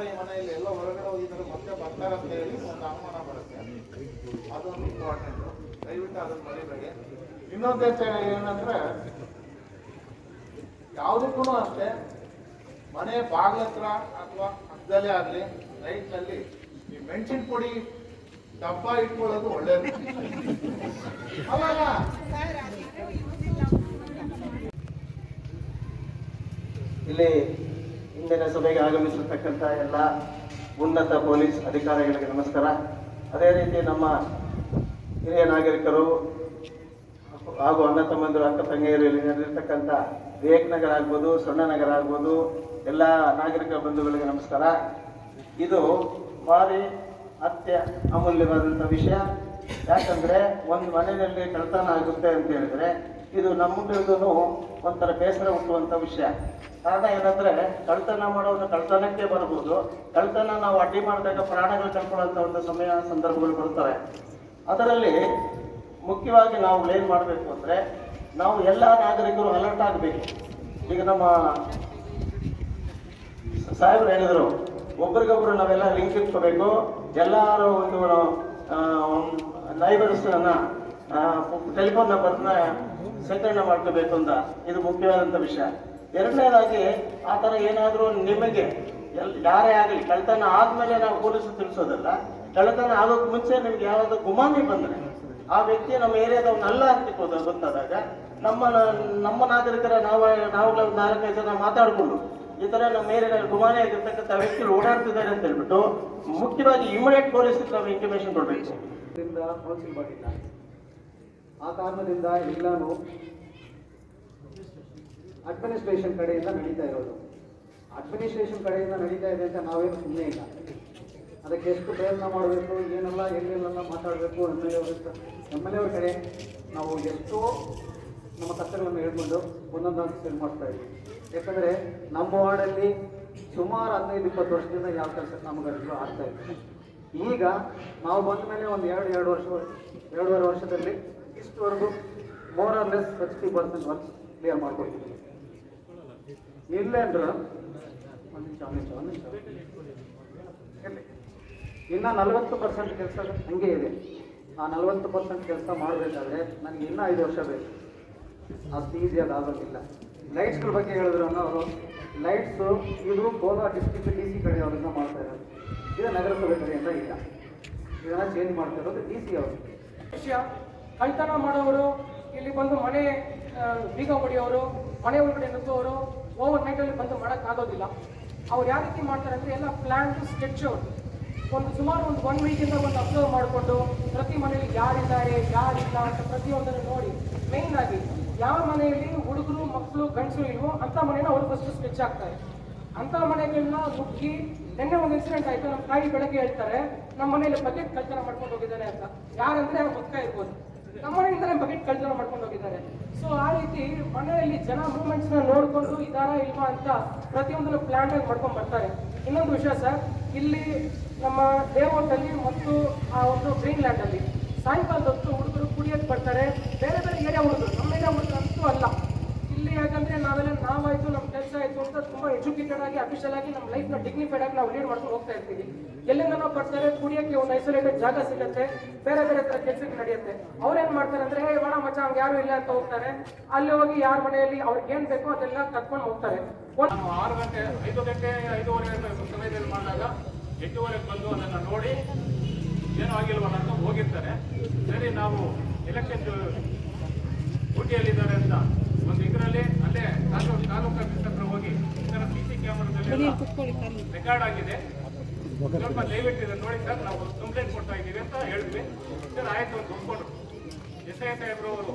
ಯಾರು ಈ ಮನೆಯಲ್ಲಿ ಎಲ್ಲ ಹೊರಗಡೆ ಹೋಗಿದ್ದಾರೆ ಮತ್ತೆ ಬರ್ತಾರೆ ಅಂತ ಹೇಳಿ ಒಂದು ಅನುಮಾನ ಬರುತ್ತೆ. ಅದೊಂದು ಇಂಪಾರ್ಟೆಂಟ್ ದಯವಿಟ್ಟು ಅದನ್ನು ಮರಿಬೇಡಿ. ಇನ್ನೊಂದು ಹೆಚ್ಚ ಏನಂದ್ರೆ ಯಾವುದಕ್ಕೂ ಅಷ್ಟೇ ಮನೆ ಬಾಗ್ಲತ್ರ ಅಥವಾ ಹಕ್ಕದಲ್ಲೇ ಆಗಲಿ ಲೈಟ್ನಲ್ಲಿ ಈ ಮೆಣಸಿನ ಪುಡಿ ಡಬ್ಬ ಇಟ್ಕೊಳ್ಳೋದು ಒಳ್ಳೇದು. ಅಲ್ಲ ಇಲ್ಲಿ ಇಂದಿನ ಸಭೆಗೆ ಆಗಮಿಸಿರ್ತಕ್ಕಂಥ ಎಲ್ಲ ಉನ್ನತ ಪೊಲೀಸ್ ಅಧಿಕಾರಿಗಳಿಗೆ ನಮಸ್ಕಾರ. ಅದೇ ರೀತಿ ನಮ್ಮ ಹಿರಿಯ ನಾಗರಿಕರು ಹಾಗೂ ಅಣ್ಣ ತಮ್ಮಂದಿರು, ಅಕ್ಕ ತಂಗಿಯರು ಇಲ್ಲಿ ನಡೆದಿರ್ತಕ್ಕಂಥ ವಿವೇಕ್ ನಗರ ಆಗ್ಬೋದು, ಸಣ್ಣ ನಗರ ಆಗ್ಬೋದು, ಎಲ್ಲ ನಾಗರಿಕ ಬಂಧುಗಳಿಗೆ ನಮಸ್ಕಾರ. ಇದು ಭಾರಿ ಅತ್ಯ ಅಮೂಲ್ಯವಾದಂಥ ವಿಷಯ. ಯಾಕಂದ್ರೆ ಒಂದು ಮನೆಯಲ್ಲಿ ಕಳ್ತನ ಆಗುತ್ತೆ ಅಂತ ಹೇಳಿದ್ರೆ ಇದು ನಮ್ಮಗಳಿಗೂ ಒಂಥರ ಬೇಸರ ಹುಟ್ಟುವಂಥ ವಿಷಯ. ಕಾರಣ ಏನಂದ್ರೆ ಕಳ್ತನ ಮಾಡೋದು ಕಳ್ತನಕ್ಕೆ ಬರ್ಬೋದು. ಕಳ್ತನ ನಾವು ಅಡ್ಡಿ ಮಾಡಿದಾಗ ಪ್ರಾಣಗಳು ಕಳ್ಕೊಳ್ಳುವಂಥ ಒಂದು ಸಮಯ ಸಂದರ್ಭಗಳು ಬರ್ತವೆ ಅದರಲ್ಲಿ ಮುಖ್ಯವಾಗಿ ನಾವು ಏನು ಮಾಡಬೇಕು ಅಂದರೆ ನಾವು ಎಲ್ಲ ನಾಗರಿಕರು ಅಲರ್ಟ್ ಆಗಬೇಕು. ಈಗ ನಮ್ಮ ಸಾಹೇಬ್ರು ಹೇಳಿದರು, ಒಬ್ರಿಗೊಬ್ರು ನಾವೆಲ್ಲ ಲಿಂಕ್ ಇಟ್ಕೋಬೇಕು. ಎಲ್ಲರೂ ಒಂದು ನೈಬರ್ಸ್ನ ಟೆಲಿಫೋನ್ ನಂಬರ್ನ ಶೇಖರಣೆ ಮಾಡ್ಕೋಬೇಕು ಅಂತ ಇದು ಮುಖ್ಯವಾದಂಥ ವಿಷಯ. ಎರಡನೇದಾಗಿ, ಆ ಥರ ಏನಾದರೂ ನಿಮಗೆ ಎಲ್, ಯಾರೇ ಆಗಲಿ, ಕಳ್ಳತನ ಆದಮೇಲೆ ನಾವು ಪೊಲೀಸರು ತಿಳಿಸೋದಲ್ಲ, ಕಳ್ಳತನ ಆಗೋಕ್ಕೆ ಮುಂಚೆ ನಿಮ್ಗೆ ಯಾರಾದರೂ ಗುಮಾನಿ ಬಂದರೆ, ಆ ವ್ಯಕ್ತಿ ನಮ್ಮ ಏರಿಯಾದವನ್ನಲ್ಲ ಅಂತ ಗೊತ್ತ- ಗೊತ್ತಾದಾಗ, ನಮ್ಮ ನಮ್ಮ ನಾಗರಿಕರ ನಾವು, ನಾವುಗಳ ನಾಲ್ಕೈದು ಜನ ಮಾತಾಡಿಕೊಂಡು, ಈ ಥರ ನಮ್ಮ ಏರಿಯಾದಲ್ಲಿ ಗುಮಾನಿ ಆಗಿರ್ತಕ್ಕಂಥ ವ್ಯಕ್ತಿಗಳು ಓಡಾಡ್ತಿದ್ದಾರೆ ಅಂತ ಹೇಳ್ಬಿಟ್ಟು, ಮುಖ್ಯವಾಗಿ ಇಮಿಡಿಯೇಟ್ ಪೊಲೀಸ್ ನಾವು ಇನ್ಫಾರ್ಮೇಶನ್ ಕೊಡಬೇಕು. ಕೌನ್ಸಿಲ್ ಮಾಡಿಲ್ಲ ಆ ಕಾರಣದಿಂದ ಎಲ್ಲಾನು ಅಡ್ಮಿನಿಸ್ಟ್ರೇಷನ್ ಕಡೆಯಿಂದ ನಡೀತಾ ಇರೋದು. ಅಡ್ಮಿನಿಸ್ಟ್ರೇಷನ್ ಕಡೆಯಿಂದ ನಡೀತಾ ಇದೆ ಅಂತ ನಾವೇನು ಸುಮ್ಮನೆ ಇಲ್ಲ. ಅದಕ್ಕೆ ಎಷ್ಟು ಪ್ರಯತ್ನ ಮಾಡಬೇಕು, ಏನೆಲ್ಲ ಎಲ್ಲೆಲ್ಲ ಮಾತಾಡಬೇಕು M L A M L A ಅವ್ರ ಕಡೆ ನಾವು ಎಷ್ಟೋ ನಮ್ಮ ಕಷ್ಟಗಳನ್ನು ಹೇಳ್ಕೊಂಡು ಒಂದೊಂದಾಗಿ ಸರಿ ಮಾಡ್ತಾ ಇದ್ದೀವಿ ಯಾಕಂದರೆ ನಮ್ಮ ವಾರ್ಡಲ್ಲಿ ಸುಮಾರು ಹದಿನೈದು, ಇಪ್ಪತ್ತು ವರ್ಷದಿಂದ ಯಾವ ಕೆಲಸ ಕಾಮಗಾರಿಗಳು ಆಗ್ತಾ ಇತ್ತು ಈಗ ನಾವು ಬಂದ ಮೇಲೆ ಒಂದು ಎರಡು ಎರಡು ವರ್ಷ, ಎರಡೂವರೆ ವರ್ಷದಲ್ಲಿ ಇಷ್ಟವರೆಗೂ more or less sixty percent works clear ಮಾಡ್ಕೊಡ್ತೀವಿ ಇಲ್ಲ ಒಂದು ನಿಮಿಷ, ಒಂದು ಒಂದು. ಇನ್ನ ನಲವತ್ತು ಪರ್ಸೆಂಟ್ ಕೆಲಸ ಹಂಗೆ ಇದೆ. ಆ ನಲವತ್ತು ಪರ್ಸೆಂಟ್ ಕೆಲಸ ಮಾಡಬೇಕಾದ್ರೆ ನನಗೆ ಇನ್ನೂ ಐದು ವರ್ಷ ಬೇಕು. ಅಷ್ಟು ಈಸಿಯಾಗಿ ಆಗೋದಿಲ್ಲ. ಲೈಟ್ಸ್ಗಳ ಬಗ್ಗೆ ಹೇಳಿದ್ರು ಅವರು ಲೈಟ್ಸು ಇದು ಕೋಲಾರ ಡಿಸ್ಟಿಕ್ ಡಿ ಸಿ ಕಡೆ ಮಾಡ್ತಾ ಇರೋದು ಇದು ನಗರಸಭೆ ಕಡೆಯಿಂದ ಇಲ್ಲ. ಇದನ್ನ ಚೇಂಜ್ ಮಾಡ್ತಿರೋದು ಡಿ ಸಿ ಅವರು. ವಿಷಯ ಕಳ್ತನ ಮಾಡೋರು, ಇಲ್ಲಿ ಬಂದು ಮನೆ ಬೀಗ ಹೊಡೆಯೋರು, ಮನೆ ಒಳಗಡೆ ನುಗ್ಗೋರು ಓವರ್ ನೈಟಲ್ಲಿ ಬಂದು ಮಾಡೋಕ್ಕಾಗೋದಿಲ್ಲ. ಅವ್ರು ಯಾವ ರೀತಿ ಮಾಡ್ತಾರೆ ಅಂದರೆ ಎಲ್ಲ ಪ್ಲ್ಯಾನ್ ಟು ಸ್ಕೆಚ್ ಅವರು. ಒಂದು ಸುಮಾರು ಒಂದು ಒನ್ ವೀಕಿಂದ ಒಂದು ಅಬ್ಸರ್ವ್ ಮಾಡಿಕೊಂಡು ಪ್ರತಿ ಮನೆಯಲ್ಲಿ ಯಾರಿದ್ದಾರೆ, ಯಾರಿಲ್ಲ ಅಂತ ಪ್ರತಿಯೊಂದನ್ನು ನೋಡಿ. ಮೇಯ್ನ್ ಆಗಿ ಯಾವ ಮನೆಯಲ್ಲಿ ಹುಡುಗರು, ಮಕ್ಕಳು, ಗಂಡಸರು ಇಲ್ವೋ ಅಂಥ ಮನೆಯನ್ನು ಅವರು ಫಸ್ಟ್ ಸ್ಕೆಚ್ ಆಗ್ತಾರೆ ಅಂತ ಮನೆಗಳನ್ನ ನುಗ್ಗಿ ನಿನ್ನೆ ಒಂದು ಇನ್ಸಿಡೆಂಟ್ ಆಯ್ತು, ನಮ್ಮ ತಾಯಿ ಬೆಳಗ್ಗೆ ಹೇಳ್ತಾರೆ, ನಮ್ಮ ಮನೆಯಲ್ಲಿ ಬಕೆಟ್ ಕಳ್ತನ ಮಾಡ್ಕೊಂಡು ಹೋಗಿದ್ದಾರೆ ಅಂತ. ಯಾರಂದ್ರೆ ಪಕ್ಕ ಇರ್ಬೋದು. ನಮ್ಮ ಮನೆಯಿಂದಲೇ ಬಕೆಟ್ ಕಳ್ತನ ಮಾಡ್ಕೊಂಡು ಹೋಗಿದ್ದಾರೆ. ಸೊ ಆ ರೀತಿ ಮನೆಯಲ್ಲಿ ಜನ ಮೂವ್ಮೆಂಟ್ಸ್ನ ನೋಡ್ಕೊಂಡು ಇದಾರ ಇಲ್ವಾ ಅಂತ ಪ್ರತಿಯೊಂದನ್ನು ಪ್ಲಾನ್ ಆಗಿ ಮಾಡ್ಕೊಂಡು ಬರ್ತಾರೆ. ಇನ್ನೊಂದು ವಿಷಯ ಸರ್, ಇಲ್ಲಿ ನಮ್ಮ ದೇವೋಟಲ್ಲಿ ಮತ್ತು ಆ ಒಂದು ಗ್ರೀನ್ ಲ್ಯಾಂಡ್ ಅಲ್ಲಿ ಸಾಯಂಕಾಲದ ಹೊತ್ತು ಹುಡುಗರು ಕುಡಿಯಕ್ಕೆ ಬರ್ತಾರೆ. ಬೇರೆ ಬೇರೆ ಏರಿಯಾ ಹುಡುಗರು, ನಮ್ಮ ಏರಿಯಾ ಹುಡುಗರು ಅಂತೂ ಅಲ್ಲ. ಇಲ್ಲಿ ಯಾಕಂದ್ರೆ ನಾವೆಲ್ಲ ನಾವಾಯ್ತು ನಮ್ಮ ಕೆಲಸ ಆಯ್ತು ಅಂತ ತುಂಬಾ ಎಜುಕೇಟೆಡ್ ಆಗಿ ಅಫಿಷಿಯಲ್ ಆಗಿ ನಮ್ಮ ಲೈಫ್ನ ಡಿಗ್ನಿಫೈಡ್ ಆಗಿ ನಾವು ಲೀಡ್ ಮಾಡ್ಕೊಂಡು ಹೋಗ್ತಾ ಇರ್ತೀವಿ. ಎಲ್ಲಿಂದ ನಾವು ಬರ್ತಾರೆ? ಕುಡಿಯಕ್ಕೆ ಒಂದು ಐಸೋಲೇಟೆಡ್ ಜಾಗ ಸಿಗುತ್ತೆ, ಬೇರೆ ಬೇರೆ ತರ ಕೆಲಸಕ್ಕೆ ನಡೆಯುತ್ತೆ. ಅವ್ರೇನ್ ಮಾಡ್ತಾರೆ ಅಂದ್ರೆ ಹೇ ಒಣ ಮಚ್ಚ, ಹಂಗೆ ಯಾರು ಇಲ್ಲ ಅಂತ ಹೋಗ್ತಾರೆ. ಅಲ್ಲಿ ಹೋಗಿ ಯಾರ ಮನೆಯಲ್ಲಿ ಅವ್ರಿಗೆ ಏನ್ ಬೇಕೋ ಅದೆಲ್ಲ ಕರ್ಕೊಂಡು ಹೋಗ್ತಾರೆ. ಒಂದು ಆರು ಗಂಟೆ, ಐದು ಗಂಟೆ ಐದೂವರೆ ಸಮಯದಲ್ಲಿ ಮಾಡಿದಾಗ ಎಂಟೂವರೆಗೆ ಬಂದು ಅದನ್ನು ನೋಡಿ ಏನೂ ಆಗಿಲ್ವಲ್ಲ ಅಂತ ಹೋಗಿರ್ತಾರೆ. ಸರಿ, ನಾವು ಎಲೆಕ್ಷನ್ ಡ್ಯೂಟಿಯಲ್ಲಿದ್ದಾರೆ ಅಂತ ಇದರಲ್ಲಿ ಅಲ್ಲೇ ತಾಲೂಕು ತಾಲೂಕು ಆಫೀಸ್ ಹತ್ರ ಹೋಗಿ ಇದರ ಸಿ ಸಿ ಕ್ಯಾಮರಾದಲ್ಲಿ ರೆಕಾರ್ಡ್ ಆಗಿದೆ. ಸ್ವಲ್ಪ ದಯವಿಟ್ಟು ಇದನ್ನು ನೋಡಿ ಸರ್ ನಾವು ಕಂಪ್ಲೇಂಟ್ ಕೊಡ್ತಾ ಇದ್ದೀವಿ ಅಂತ ಹೇಳಿದ್ವಿ. ಸರ್ ಆಯ್ತು ಅಂತ ಒಪ್ಕೊಂಡ್ರು ಎಸ್ ಐ ಸಾಹೇಬ್ರು ಅವರು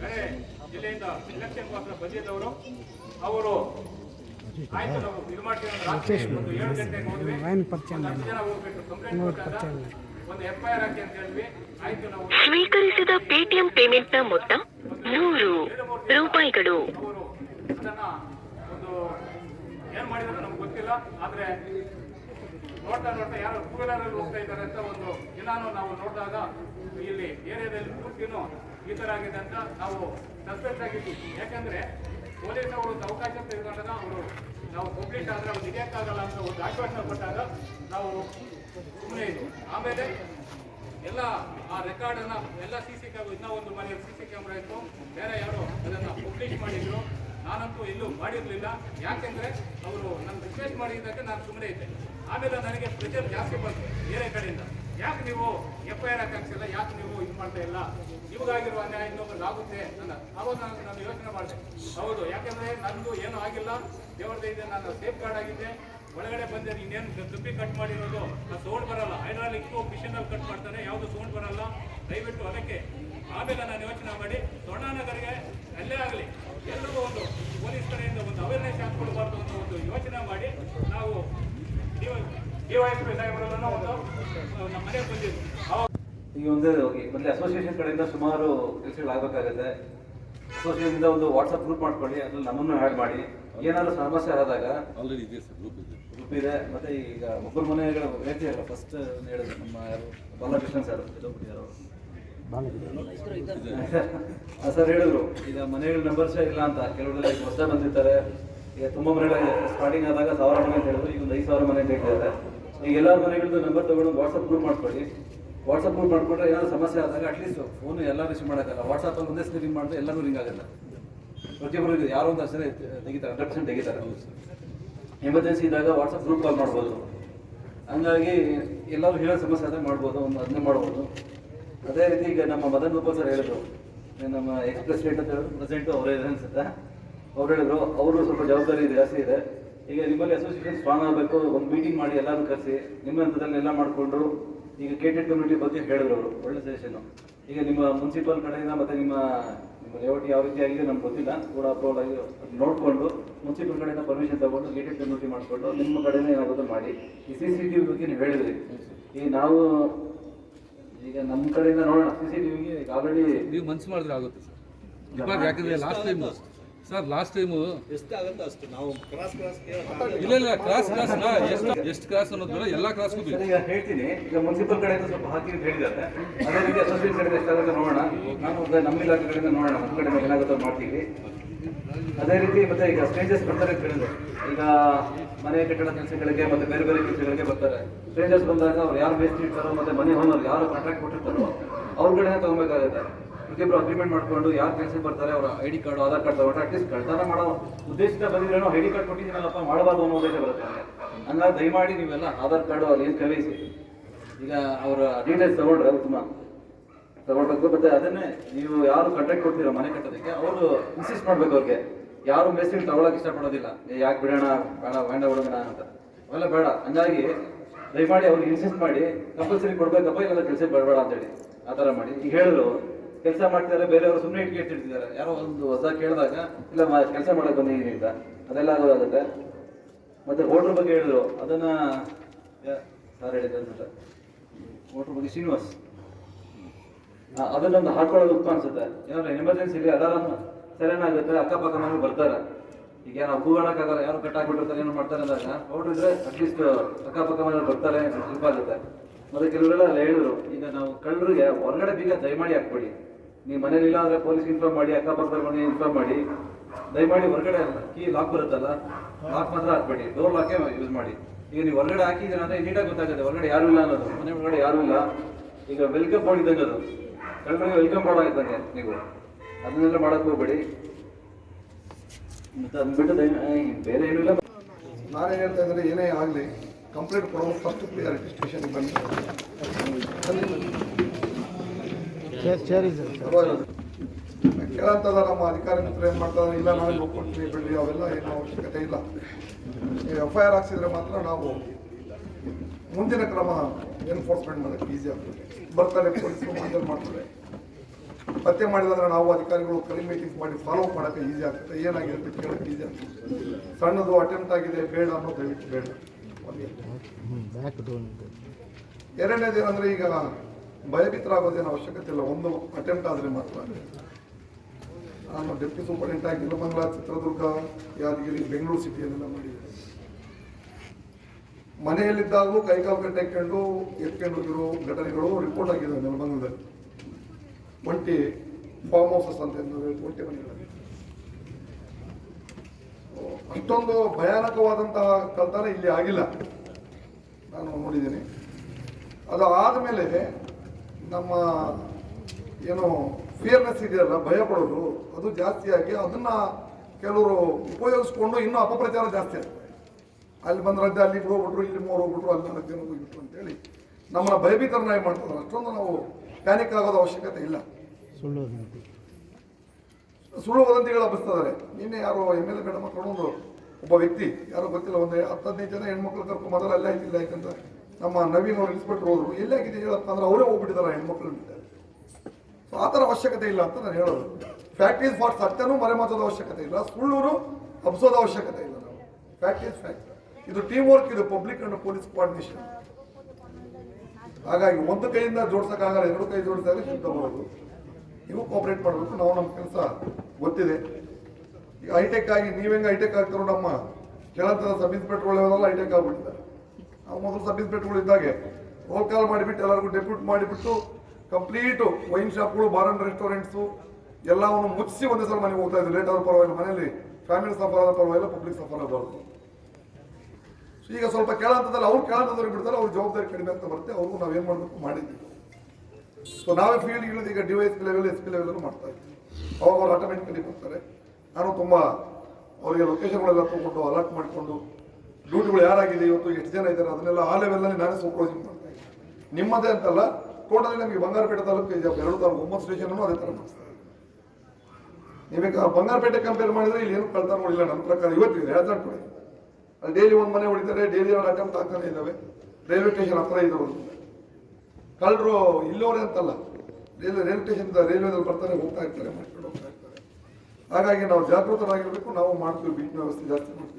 ಬೇರೆ ಜಿಲ್ಲೆಯಿಂದ ಎಲೆಕ್ಷನ್ ಮಾತ್ರ ಬಂದಿದ್ದವರು ಅವರು ಆಯ್ತು ನಾವು ಇದು ಮಾಡ್ತೀವಿ ರಾತ್ರಿ ಒಂದು ಏಳು ಗಂಟೆಗೆ ಹೋದ್ವಿ. ಒಂದು ಹತ್ತು ಜನ ಹೋಗ್ಬಿಟ್ಟು ಕಂಪ್ಲೇಂಟ್ ಕೊಟ್ಟಾಗ ಒಂದು ಎಫ್ ಐ ಆರ್ ಹಾಕಿ ಅಂತ ಹೇಳಿದ್ವಿ. ಸ್ವೀಕರಿಸಿದ ಪೇಟಿಎಂ ಪೇಮೆಂಟ್ನ ಮೊತ್ತ ನೂರು ರೂಪಾಯಿಗಳು. ಏನ್ ಮಾಡಿದ್ರು ನಮ್ಗೆ ಗೊತ್ತಿಲ್ಲ ಆದ್ರೆ ನೋಡ್ತಾ ನೋಡ್ತಾ ಯಾರು ಟೂ ವೀಲರಲ್ಲಿ ಹೋಗ್ತಾ ಇದ್ದಾರೆ ಅಂತ ಒಂದು ದಿನಾನು ನಾವು ನೋಡಿದಾಗ ಇಲ್ಲಿ ಏರಿಯಾದಲ್ಲಿ ಪೂರ್ತಿನೂ ಈ ಥರ ಆಗಿದೆ ಅಂತ ನಾವು ಸಸ್ಪೆಕ್ಟ್ ಆಗಿದ್ದೀವಿ ಯಾಕಂದ್ರೆ ಪೊಲೀಸ್ ಅವರು ಒಂದು ಅವಕಾಶ ತೆಗೆದುಕೊಂಡಾಗ ಅವರು ನಾವು ಕಂಪ್ಲೀಟ್ ಆದ್ರೆ ಅವ್ರು ತೆಗಿಯಕ್ಕಾಗಲ್ಲ ಅಂತ ಒಂದು ಆಶ್ವಾಸನೆ ಕೊಟ್ಟಾಗ ನಾವು ಸುಮ್ಮನೆ ಇದು ಆಮೇಲೆ ಎಲ್ಲ ಆ ರೆಕಾರ್ಡ್ ಅನ್ನ ಎಲ್ಲ ಸಿ ಸಿ ಕ್ಯಾಮ್ ಇನ್ನೂ ಒಂದು ಮನೆಯಲ್ಲಿ ಸಿ ಸಿ ಕ್ಯಾಮ್ರಾ ಇತ್ತು. ಬೇರೆ ಯಾರು ಅದನ್ನ ಪಬ್ಲಿಷ್ ಮಾಡಿದ್ರು. ನಾನಂತೂ ಇಲ್ಲೂ ಮಾಡಿರ್ಲಿಲ್ಲ. ಯಾಕೆಂದ್ರೆ ಅವರು ನನ್ನ ರಿಕ್ವೆಸ್ಟ್ ಮಾಡಿದ್ದಕ್ಕೆ ನಾನು ಸುಮ್ಮನೆ ಇದ್ದೆ. ಆಮೇಲೆ ನನಗೆ ಪ್ರೆಷರ್ ಜಾಸ್ತಿ ಬಂತು ಬೇರೆ ಕಡೆಯಿಂದ. ಯಾಕೆ ನೀವು ಎಫ್ ಐ ಆರ್ ಹಾಕಾಕ್ಸಿಲ್ಲ ಯಾಕೆ ನೀವು ಇದು ಮಾಡ್ತಾ ಇಲ್ಲ? ನಿಮಗಾಗಿರುವ ಅನ್ಯಾಯ ಇನ್ನೊಬ್ಬರು ಆಗುತ್ತೆ ಅಂತ ಅವಾಗ ನಾನು ನಾನು ಯೋಚನೆ ಮಾಡಿದೆ. ಹೌದು, ಯಾಕೆಂದ್ರೆ ನನ್ನದು ಏನೂ ಆಗಿಲ್ಲ. ದೇವರ ಇದೆ, ನಾನು ಸೇಫ್ ಗಾರ್ಡ್ ಆಗಿದ್ದೆ. ಒಳಗಡೆ ಬಂದರೆ ಇನ್ನೇನು ತುಪ್ಪಿ ಕಟ್ ಮಾಡಿರೋದು ಆ ಸೌಂಡ್ ಬರಲ್ಲ. ಹೈಡ್ರಾಲಿಕ್ ಮಿಷಿನಲ್ಲಿ ಕಟ್ ಮಾಡ್ತಾರೆ ಯಾವುದು ಸೌಂಡ್ ಬರಲ್ಲ. ದಯವಿಟ್ಟು ಅದಕ್ಕೆ ಆಮೇಲೆ ನಾನು ಯೋಚನೆ ಮಾಡಿ. ಸ್ವರ್ಣನಗರಿಗೆ ಅಲ್ಲೇ ಆಗಲಿ. ಎಲ್ರಿಗೂ ಒಂದು ಪೊಲೀಸ್ ಕಡೆಯಿಂದ ಒಂದು ಅವೇರ್ನೆಸ್ ಹಾಕ್ಕೊಡ್ಬಾರ್ದು ಅಂತ ಒಂದು ಯೋಚನೆ ಮಾಡಿ ನಾವು ಡಿವೈಎಸ್ಪಿ ಸಾಹೇಬರನ್ನ ಒಂದು ಆ, ನಮ್ಮ ಮನೆಗೆ ಈಗ ಒಂದು ಮೊದಲೇ ಅಸೋಸಿಯೇಷನ್ ಕಡೆಯಿಂದ ಸುಮಾರು ಕೆಲಸಗಳಾಗಬೇಕಾಗುತ್ತೆ ಅಸೋಸಿಯೇಷನ್ ಒಂದು ವಾಟ್ಸಪ್ ಗ್ರೂಪ್ ಮಾಡ್ಕೊಳ್ಳಿ ಅದ್ರಲ್ಲಿ ನಮ್ಮನ್ನು ಆ್ಯಡ್ ಮಾಡಿ. ಏನಾದ್ರು ಸಮಸ್ಯೆ ಆದಾಗ ಆಲ್ರೆಡಿ ಇದೆ ಸರ್ ಗ್ರೂಪ್ ಇದೆ. ಗ್ರೂಪ್ ಇದೆ. ಮತ್ತೆ ಈಗ ಒಬ್ಬರ ಮನೆಗಳ ಹೇಳ್ತೀರಲ್ಲ ಫಸ್ಟ್ ಹೇಳಿದ್ರು ನಮ್ಮ ಯಾರು ಬಾಲಕೃಷ್ಣ ಸರ್ ಯಾರು? ಸರ್ ಹೇಳಿದ್ರು ಈಗ ಮನೆಗಳ ನಂಬರ್ಸೇ ಇಲ್ಲ ಅಂತ. ಕೆಲವರೆಲ್ಲ ಈಗ ಹೊಸ ಬಂದಿರ್ತಾರೆ. ಈಗ ತುಂಬಾ ಮನೆಗಳಿದೆ ಸ್ಟಾರ್ಟಿಂಗ್ ಆದಾಗ ಸಾವಿರ ಮನೆ ಅಂತ ಹೇಳಿದ್ರು. ಈಗ ಒಂದು ಐದು ಸಾವಿರ ಮನೆ ಅಂತ ಹೇಳ್ತಿದ್ದಾರೆ. ಈಗ ಎಲ್ಲರ ಮನೆಗಳದ್ದು ನಂಬರ್ ತಗೊಂಡು ವಾಟ್ಸಪ್ ಗ್ರೂಪ್ ಮಾಡ್ಕೊಳ್ಳಿ. ವಾಟ್ಸಪ್ ಗ್ರೂಪ್ ಮಾಡ್ಕೊಂಡ್ರೆ ಏನಾದ್ರು ಸಮಸ್ಯೆ ಆದಾಗ ಅಟ್ಲೀಸ್ಟ್ ಫೋನ್ ಎಲ್ಲ ರಿಸೀವ್ ಮಾಡೋಕ್ಕಲ್ಲ ವಾಟ್ಸಪ್ಪಲ್ಲಿ ಒಂದೇ ಸ್ಕ್ರೀನ್ ಮಾಡಿದ್ರೆ ಎಲ್ಲರೂ ರಿಂಗ್ ಆಗಲ್ಲ ಪ್ರತಿಯೊಬ್ಬರು ಯಾರೋ ಒಂದು ಹೆಸರು ತೆಗಿತಾರೆ ಹಂಡ್ರೆಡ್ ಪರ್ಸೆಂಟ್ ತೆಗಿತಾರೆ. ಎಮರ್ಜೆನ್ಸಿ ಇದ್ದಾಗ ವಾಟ್ಸಪ್ ಗ್ರೂಪ್ ಕಾಲ್ ಮಾಡ್ಬೋದು. ಹಂಗಾಗಿ ಎಲ್ಲರೂ ಹೇಳೋ ಸಮಸ್ಯೆ ಆದರೆ ಮಾಡ್ಬೋದು, ಒಂದು ಅದನ್ನೇ ಮಾಡ್ಬೋದು. ಅದೇ ರೀತಿ ಈಗ ನಮ್ಮ ಮದನ್ ಗೋಪಾಲ್ ಸರ್ ಹೇಳಿದ್ರು. ನಮ್ಮ ಎಕ್ಸ್ ಪ್ರೆಸಿಡೆಂಟ್ ಅಂತ ಹೇಳಿದ್ರು ಪ್ರೆಸಿಡೆಂಟು ಅವರೇ ಇದೆ ಅನ್ಸುತ್ತೆ? ಅವ್ರು ಹೇಳಿದ್ರು, ಅವರು ಸ್ವಲ್ಪ ಜವಾಬ್ದಾರಿ ಜಾಸ್ತಿ ಇದೆ. ಈಗ ನಿಮ್ಮಲ್ಲಿ ಅಸೋಸಿಯೇಷನ್ ಸ್ಟ್ರಾಂಗ್ ಆಗಬೇಕು, ಒಂದು ಮೀಟಿಂಗ್ ಮಾಡಿ ಎಲ್ಲರೂ ಕರೆಸಿ. ನಿಮ್ಮ ಹಂತದಲ್ಲೆಲ್ಲ ಎಲ್ಲ ಈಗ ಈಗ ಕೇಟೆಡ್ ಕಮ್ಯುನಿಟಿ ಬಗ್ಗೆ ಹೇಳಿದ್ರು ಅವರು, ಒಳ್ಳೆ ಸಜೆಷನ್ ಈಗ ನಿಮ್ಮ ಮುನ್ಸಿಪಲ್ ಕಡೆಯಿಂದ ಮತ್ತು ನಿಮ್ಮ ನಿಮ್ಮ ಲೇಔಟ್ ಯಾವ ರೀತಿ ಆಗಿದೆ ನಮ್ಗೆ ಗೊತ್ತಿಲ್ಲ. ಕೂಡ ಅಪ್ರೂವಲ್ ಆಗಿ ನೋಡ್ಕೊಂಡು ಮುನ್ಸಿಪಲ್ ಕಡೆಯಿಂದ ಪರ್ಮಿಷನ್ ತಗೊಂಡು ಗೇಟೆಡ್ ಕಮ್ಯುನಿಟಿ ಮಾಡಿಕೊಂಡು ನಿಮ್ಮ ಕಡೆನೇ ಏನಾಗೋದು ಮಾಡಿ. ಈ ಸಿ ಸಿ ಟಿ ವಿ ಬಗ್ಗೆ ನೀವು ಹೇಳಿದ್ರಿ. ಈಗ ನಾವು ಈಗ ನಮ್ಮ ಕಡೆಯಿಂದ ನೋಡೋಣ. ಸಿ ಸಿ ಟಿ ವಿಗೆ ಈಗ ಆಲ್ರೆಡಿ ನೀವು ಮನ್ಸು ಮಾಡಿದ್ರೆ ಆಗುತ್ತೆ ಸರ್. ಯಾಕಂದ್ರೆ last time sir last time ಇಲ್ಲ ಇಲ್ಲ ಕ್ರಾಸ್ ಕ್ರಾಸ್ ಎಷ್ಟು ಎಷ್ಟು ಕ್ರಾಸ್ ಅನ್ನೋದು ಬೇಡ ಎಲ್ಲ ಕ್ರಾಸ್ ಈಗ ಹೇಳ್ತೀನಿ. ಈಗ ಮುನ್ಸಿಪಲ್ ಕಡೆಯಿಂದ ಸ್ವಲ್ಪ ಹಾಕಿ ಹೇಳಿದ್ದಾರೆ. ಅದೇ ರೀತಿ ಅಸೋಸಿಯೇಟ್ ಕಡೆ ಎಷ್ಟಾಗುತ್ತೆ ನೋಡೋಣ. ನಾನು ನಮ್ಮ ಇಲಾಖೆ ಕಡೆಯಿಂದ ನೋಡೋಣ. ನಮ್ಮ ಕಡೆ ಏನಾಗುತ್ತೆ ಮಾಡ್ತೀವಿ. ಅದೇ ರೀತಿ ಮತ್ತೆ ಈಗ ಸ್ಟ್ರೇಂಜರ್ಸ್ ಬರ್ತಾರೆ ಅಂತ ಹೇಳಿದ್ರು. ಈಗ ಮನೆ ಕಟ್ಟಡ ಕೆಲಸಗಳಿಗೆ ಮತ್ತೆ ಬೇರೆ ಬೇರೆ ಕೆಲಸಗಳಿಗೆ ಬರ್ತಾರೆ. ಸ್ಟ್ರೇಂಜರ್ಸ್ ಬಂದಾಗ ಅವ್ರು ಯಾರು ಬೇಸ್ಟ್ ಇರ್ತಾರೋ ಮತ್ತೆ ಮನೆ ಓನರ್ ಯಾರು ಕಾಂಟ್ರಾಕ್ಟ್ ಕೊಟ್ಟಿರ್ತಾರೋ ಅವ್ರ ಕಡೆನೇ ತಗೊಬೇಕಾಗುತ್ತೆ. ಪ್ರತಿಯೊಬ್ಬರು ಅಗ್ರಿಮೆಂಟ್ ಮಾಡ್ಕೊಂಡು ಯಾರು ಕೆಲಸಕ್ಕೆ ಬರ್ತಾರೆ ಅವರ I D card Aadhaar card ತಗೊಂಡ್ರೆ ಅಟ್ಲೀಸ್ಟ್ ಕಳ್ತನ ಮಾಡೋ ಉದ್ದೇಶದ ಬಂದಿದ್ರೇನೋ ಐ ಡಿ ಕಾರ್ಡ್ ಕೊಟ್ಟಿದ್ದೀನಲ್ಲಪ್ಪ, ಮಾಡಬಾರ್ದು ಅನ್ನೋ ಉದ್ದೇಶ ಬರುತ್ತೆ. ಹಂಗಾಗಿ ದಯಮಾಡಿ ನೀವೆಲ್ಲ ಆಧಾರ್ ಕಾರ್ಡು ಅಲ್ಲಿ ಏನು ಈಗ ಅವರ ಡೀಟೇಲ್ಸ್ ತಗೊಂಡ್ರೆ ಉತ್ತಮ. ತಗೊಳ್ಬೇಕು, ಮತ್ತೆ ಅದನ್ನೇ ನೀವು ಯಾರು ಕಂಟ್ರಾಕ್ಟ್ ಕೊಡ್ತೀರಾ ಮನೆ ಕಟ್ಟೋದಕ್ಕೆ, ಅವರು ಇನ್ಸಿಸ್ಟ್ ಮಾಡ್ಬೇಕು ಅವ್ರಿಗೆ. ಯಾರು ಮೇಸ್ತ್ರಿ ತಗೊಳಕ್ ಇಷ್ಟಪಡೋದಿಲ್ಲ. ಯಾಕೆ ಬಿಡೋಣ, ಬೇಡ ಬೇಡ ಬಿಡೋಣ ಅಂತ. ಅವೆಲ್ಲ ಬೇಡ. ಹಂಗಾಗಿ ದಯಮಾಡಿ ಅವ್ರಿಗೆ ಇನ್ಸಿಸ್ಟ್ ಮಾಡಿ ಕಂಪಲ್ಸರಿ ಕೊಡ್ಬೇಕಪ್ಪ ಇಲ್ಲ ಕೆಲಸ ಬೇಡಬೇಡ ಅಂತೇಳಿ. ಆ ಥರ ಮಾಡಿ. ಈಗ ಹೇಳಿದ್ರು ಕೆಲಸ ಮಾಡ್ತಿದ್ದಾರೆ, ಬೇರೆಯವರು ಸುಮ್ಮನೆ ಇಟ್ಕೆ ಇಟ್ಟಿರ್ತಿದ್ದಾರೆ ಯಾರೋ ಒಂದು ಹೊಸ ಕೇಳಿದಾಗ, ಇಲ್ಲ ಕೆಲಸ ಮಾಡೋಕೆ ಬಂದಿದ್ದೀನಿ ಅಂತ ಅದೆಲ್ಲ ಆಗೋದಾಗುತ್ತೆ. ಮತ್ತೆ ಹೋಟ್ರ್ ಬಗ್ಗೆ ಹೇಳಿದ್ರು. ಅದನ್ನ ಸರ್ ಹೇಳಿದ್ರು ಹೋಟ್ರ್ ಬಗ್ಗೆ ಶ್ರೀನಿವಾಸ್. ಅದನ್ನೊಂದು ಹಾಕೊಳ್ಳೋದು ಉತ್ತಮ ಅನ್ಸುತ್ತೆ. ಏನಾದ್ರೆ ಎಮರ್ಜೆನ್ಸಿ ಇಲ್ಲಿ ಸರಿಯಾಗಿ ಸರಿಯಾಗುತ್ತೆ ಅಕ್ಕಪಕ್ಕ ಮನೆಗೆ ಬರ್ತಾರೆ. ಈಗ ಯಾರು ಹಬ್ಬ ಮಾಡೋಕ್ಕಾಗಲ್ಲ, ಯಾರು ಕಟ್ ಹಾಕ್ಬಿಟ್ಟಿರ್ತಾರೆ ಏನೋ ಮಾಡ್ತಾರೆ ಅಂದಾಗ ಪೌಡ್ರ್ ಇದ್ರೆ ಅಟ್ಲೀಸ್ಟ್ ಅಕ್ಕಪಕ್ಕ ಮನೆಯವ್ರು ಬರ್ತಾರೆ ಹೆಲ್ಪ್ ಆಗುತ್ತೆ. ಮತ್ತೆ ಕೆಲವರೆಲ್ಲ ಹೇಳಿದ್ರು, ಈಗ ನಾವು ಕಳ್ಳರಿಗೆ ಹೊರಗಡೆ ಬೀಗ ದಯಮಾಡಿ ಹಾಕ್ಬೇಡಿ. ನೀವು ಮನೇಲಿ ಇಲ್ಲ ಅಂದ್ರೆ ಪೊಲೀಸ್ ಇನ್ಫಾರ್ಮ್ ಮಾಡಿ, ಅಕ್ಕಪಕ್ಕದ ಮನೆ ಇನ್ಫಾರ್ಮ್ ಮಾಡಿ. ದಯಮಾಡಿ ಹೊರಗಡೆ ಕೀ ಲಾಕ್ ಬರುತ್ತಲ್ಲ ಲಾಕ್ ಮಾತ್ರ ಹಾಕ್ಬೇಡಿ. ಡೋರ್ ಲಾಕೆ ಯೂಸ್ ಮಾಡಿ. ಈಗ ನೀವು ಹೊರಗಡೆ ಹಾಕಿದ್ರೆ ಅಂದ್ರೆ ನೀಟಾಗಿ ಗೊತ್ತಾಗುತ್ತೆ ಹೊರಗಡೆ ಯಾರು ಇಲ್ಲ ಅನ್ನೋದು. ಮನೆ ಒಳಗಡೆ ಯಾರು ಇಲ್ಲ. ಈಗ ವೆಲ್ಕಮ್ ಬೋರ್ಡ್ ಅದು. ಕಳ್ಳರಿಗೆ ವೆಲ್ಕಮ್ ಬೋರ್ಡ್ ಆಗಿದ್ದಂಗೆ ನೀವು. ಅದನ್ನೆಲ್ಲ ಮಾಡಕ್ ಹೋಗ್ಬೇಡಿ. ಮತ್ತೆ ಅದನ್ನ ಬಿಟ್ಟು ಬೇರೆ ಏನೂ ಇಲ್ಲ. ನಾನೇ ಹೇಳ್ತಾ ಇದ್ರೆ ಏನೇ ಆಗಲಿ ಕಂಪ್ಲೇಂಟ್ ಕೊಡೋದು ಫಸ್ಟ್ ಪ್ರಿಯಾರಿಟಿ ಸ್ಟೇಷನ್ಗೆ ಬನ್ನಿ ಕೇಳಂತದ ನಮ್ಮ ಅಧಿಕಾರಿ ಮಿತ್ರ ಏನು ಮಾಡ್ತಾರೆ? ಇಲ್ಲ ನಾವು ಹೋಗ್ಕೊಡ್ತೀವಿ ಬಿಡ್ರಿ ಅವೆಲ್ಲ ಏನು ಅವಶ್ಯಕತೆ ಇಲ್ಲ. ನೀವು ಎಫ್ ಐ ಆರ್ ಹಾಕ್ಸಿದ್ರೆ ಮಾತ್ರ ನಾವು ಮುಂದಿನ ಕ್ರಮ ಎನ್ಫೋರ್ಸ್ಮೆಂಟ್ ಮಾಡೋಕ್ಕೆ ಈಸಿ ಆಗ್ತದೆ. ಬರ್ತಾರೆ ಪೊಲೀಸರು ಮಾಂಜಲ್ ಮಾಡ್ತಾರೆ. ಪತ್ತೆ ಮಾಡಿದ್ರೆ ನಾವು ಅಧಿಕಾರಿಗಳು ಕರಿ ಮೀಟಿಂಗ್ ಮಾಡಿ ಫಾಲೋ ಮಾಡೋಕ್ಕೆ ಈಸಿ ಆಗ್ತದೆ. ಏನಾಗಿದೆ ಅಂತ ಕೇಳೋಕ್ಕೆ ಈಸಿ ಆಗ್ತದೆ. ಸಣ್ಣದು ಅಟೆಂಪ್ಟ್ ಆಗಿದೆ ಬೇಡ ಅನ್ನೋ ದಯವಿಟ್ಟು ಬೇಡ. ಎರಡನೇದು ಏನಂದ್ರೆ ಈಗ ಭಯಭೀತರಾಗೋದೇನು ಅವಶ್ಯಕತೆ ಇಲ್ಲ. ಒಂದು ಅಟೆಂಪ್ಟ್ ಆದರೆ ಮಾತ್ರ. ನಾನು ಡೆಪ್ಟಿ ಸೂಪರಿಂಟೆಂಟ್ ಆಗಿ ನೆಲಮಂಗಲ ಚಿತ್ರದುರ್ಗ, ಯಾದಗಿರಿ, ಬೆಂಗಳೂರು ಸಿಟಿಯನ್ನೆಲ್ಲ ಮಾಡಿದ್ದೆ ಮನೆಯಲ್ಲಿದ್ದಾಗಲೂ ಕೈಕಾಲು ಗಂಟೆ ಎತ್ಕೊಂಡು ಇರೋ ಘಟನೆಗಳು ರಿಪೋರ್ಟ್ ಆಗಿದೆ ನೆಲಮಂಗಲದಲ್ಲಿ. ಒಂಟಿ ಫಾರ್ಮ್ ಹೌಸಸ್ ಅಂತ ಒಂಟಿ ಮನೆಗಳಲ್ಲಿ ಅಷ್ಟೊಂದು ಭಯಾನಕವಾದಂತಹ ಕಳ್ತನ ಇಲ್ಲಿ ಆಗಿಲ್ಲ. ನಾನು ನೋಡಿದ್ದೀನಿ. ಅದು ಆದಮೇಲೆ ನಮ್ಮ ಏನು ಫಿಯರ್ನೆಸ್ ಇದೆಯಲ್ಲ, ಭಯ ಪಡೋದು ಅದು ಜಾಸ್ತಿಯಾಗಿ ಅದನ್ನು ಕೆಲವರು ಉಪಯೋಗಿಸ್ಕೊಂಡು ಇನ್ನೂ ಅಪಪ್ರಚಾರ ಜಾಸ್ತಿ ಆಗ್ತದೆ. ಅಲ್ಲಿ ಬಂದ್ರಂತೆ ಅಲ್ಲಿ ಹೋಗ್ಬಿಟ್ರು, ಇಲ್ಲಿ ಮೂರು ಹೋಗ್ಬಿಟ್ರು, ಅಲ್ಲಿ ನಾಲ್ಕು ಜನ ಹೋಗ್ಬಿಟ್ರು ಅಂತೇಳಿ ನಮ್ಮನ್ನ ಭಯಭೀತರನ್ನಾಗಿ ಮಾಡ್ತಾರೆ ಅಷ್ಟೊಂದು ನಾವು ಪ್ಯಾನಿಕ್ ಆಗೋದು ಅವಶ್ಯಕತೆ ಇಲ್ಲ. ಸುಳ್ಳು ವದಂತಿಗಳು ಹಬ್ಬಿಸ್ತಿದ್ದಾರೆ ನಿನ್ನೆ ಯಾರೋ ಎಂ ಎಲ್ ಎ ಮೇಡಮ್ ಕರ್ಕೊಂಡು ಒಬ್ಬ ವ್ಯಕ್ತಿ, ಯಾರೋ ಗೊತ್ತಿಲ್ಲ, ಒಂದು ಹತ್ತು ಹದಿನೈದು ಜನ ಹೆಣ್ಮಕ್ಳು ಕರ್ಕೊಂಡು ಮೊದಲು ಅಲ್ಲೇ ಹಾಕಿಲ್ಲ ಯಾಕಂತ ನಮ್ಮ ನವೀನ್ ಅವರು ಇನ್ಸ್ಪೆಕ್ಟರ್ ಹೋದ್ರು. ಎಲ್ಲಿ ಆಗಿದೆ ಹೇಳಪ್ಪ ಅಂದ್ರೆ ಅವರೇ ಹೋಗ್ಬಿಟ್ಟಿದ್ದಾರೆ ಹೆಣ್ಮಕ್ಳು ಸೊ ಆ ಥರ ಅವಶ್ಯಕತೆ ಇಲ್ಲ ಅಂತ ನಾನು ಹೇಳೋದು. ಫ್ಯಾಕ್ಟ್ ಈಸ್ ಫಾರ್ ಮರೆ ಮರೆಮಾಚೋದ ಅವಶ್ಯಕತೆ ಇಲ್ಲ ಸುಳ್ಳೂರು ಹಬ್ಸೋದ ಅವಶ್ಯಕತೆ ಇಲ್ಲ ನಾವು ಫ್ಯಾಕ್ಟ್ ಈಸ್ ಫ್ಯಾಕ್ಟ್ ಇದು ಟೀಮ್ ವರ್ಕ್ ಇದು ಪಬ್ಲಿಕ್ ಅಂಡ್ ಪೊಲೀಸ್ ಕೋಆರ್ಡಿನೇಷನ್ ಹಾಗಾಗಿ ಒಂದು ಕೈಯಿಂದ ಜೋಡ್ಸಕ್ಕಾಗಲ್ಲ, ಎರಡು ಕೈ ಜೋಡಿಸಿದಾಗ ಶುದ್ಧ ಬರೋದು. ನೀವು ಕೋಪರೇಟ್ ಮಾಡಬೇಕು, ನಾವು ನಮ್ಮ ಕೆಲಸ ಗೊತ್ತಿದೆ. ಈಗ ಹೈಟೆಕ್ ಆಗಿ ನೀವ್ ಹೆಂಗೆ ಹೈಟೆಕ್ ಆಗ್ತಾರೋ ನಮ್ಮ ಕೆಳಂತದ ಸಬ್ ಇನ್ಸ್ಪೆಕ್ಟರ್ ಒಳ್ಳೆಯದಲ್ಲ ಹೈಟೆಕ್ ಆಗ್ಬಿಟ್ಟಿದ್ದಾರೆ. ನಾವು ಮೊದಲು ಸಬ್ ಇನ್ಸ್ಪೆಕ್ಟರ್ಗಳು ಇದ್ದಾಗೆ ರೋಲ್ ಕಾಲ್ ಮಾಡಿಬಿಟ್ಟು ಎಲ್ಲರಿಗೂ ಡೆಪ್ಯೂಟ್ ಮಾಡಿಬಿಟ್ಟು ಕಂಪ್ಲೀಟು ವೈನ್ ಶಾಪ್ಗಳು ಬಾರ್ ಅಂಡ್ ರೆಸ್ಟೋರೆಂಟ್ಸು ಎಲ್ಲವನ್ನು ಮುಚ್ಚಿಸಿ ಒಂದೇ ಸಲ ಮನೆಗೆ ಹೋಗ್ತಾ ಇದ್ರು ಲೇಟ್ ಆದ್ರೂ ಪರವಾಗಿಲ್ಲ, ಮನೆಯಲ್ಲಿ ಫ್ಯಾಮಿಲಿ ಸಫರ್ ಆದ ಪರವಾಗಿಲ್ಲ ಪಬ್ಲಿಕ್ ಸಫರ್ ಆಗಬಾರ್ದು ಈಗ ಸ್ವಲ್ಪ ಕೆಳಂತದಲ್ಲಿ ಅವ್ರು ಕೆಳಂತದವ್ರಿಗೆ ಬಿಡ್ತಾರೆ, ಅವ್ರ ಜವಾಬ್ದಾರಿ ಕಡಿಮೆ ಅಂತ ಬರುತ್ತೆ, ಅವ್ರಿಗೂ ನಾವೇನು ಮಾಡಬೇಕು ಮಾಡಿದ್ದೀವಿ. ಸೊ ನಾವೇ ಫೀಲ್ಡ್ ಇಳಿದು ಈಗ ಡಿವೈಸ್ ಲೆವೆಲ್ ಎಸ್ ಪಿ ಲೆವೆಲ್ ಮಾಡ್ತಾ ಇದ್ದೀವಿ. ಅವಾಗ ಅವ್ರು ಆಟೋಮೆಟಿಕಲಿ ಬರ್ತಾರೆ. ನಾನು ತುಂಬ ಅವರಿಗೆ ಲೊಕೇಶನ್ಗಳೆಲ್ಲ ತಗೊಂಡು ಅಲರ್ಟ್ ಮಾಡಿಕೊಂಡು ಡ್ಯೂಟಿಗಳು ಯಾರಾಗಿದೆ ಇವತ್ತು, ಎಷ್ಟು ಜನ ಇದ್ದಾರೆ, ಅದನ್ನೆಲ್ಲ ಆ ಲೆವೆಲ್ನಲ್ಲಿ ನಾನೇ ಸೂಪರ್ವೈಸಿಂಗ್ ಮಾಡ್ತಾ ಇದ್ದೀನಿ. ನಿಮ್ಮದೇ ಅಂತಲ್ಲ ಟೋಟಲಿ ನಮಗೆ ಬಂಗಾರಪೇಟೆ ತಾಲೂಕು ಎರಡು ತಾಲೂಕು, ಒಂಬತ್ತು ಸ್ಟೇಷನ್ ಅದೇ ಥರ ಮಾಡಿಸ್ತಾರೆ ನೀವೀಗ ಬಂಗಾರಪೇಟೆ ಕಂಪೇರ್ ಮಾಡಿದ್ರೆ ಇಲ್ಲಿ ಏನು ಕಳೆದ ನೋಡಿಲ್ಲ. ನನ್ನ ಪ್ರಕಾರ ಇವತ್ತು ಇದೆ ಹ್ಯಾಜಾರ್ಡ್ ಕೊಡಿ. ಅಲ್ಲಿ ಡೈಲಿ ಒಂದು ಮನೆ ಹೊಡಿತಾರೆ ಡೈಲಿ ಅವ್ರ ಅಟೆಂಪ್ಟ್ ಆಗ್ತಾನೆ ಇದ್ದಾವೆ. ರೈಲ್ವೆ ಸ್ಟೇಷನ್ ಹತ್ರ ಇದ್ದಾವೆ ಕಳ್ಳರು ಇಲ್ಲೋರೆ ಅಂತಲ್ಲ. ರೈಲ್ವೆ ರೈಲ್ವೆ ಸ್ಟೇಷನ್ ರೈಲ್ವೆದಲ್ಲಿ ಬರ್ತಾರೆ, ಹೋಗ್ತಾ ಇರ್ತಾರೆ ಹಾಗಾಗಿ ನಾವು ಜಾಗೃತರಾಗಿರಬೇಕು, ನಾವು ಮಾಡ್ತೀವಿ ಬೀಟ್ ವ್ಯವಸ್ಥೆ ಜಾಸ್ತಿ ಮಾಡ್ತೀವಿ.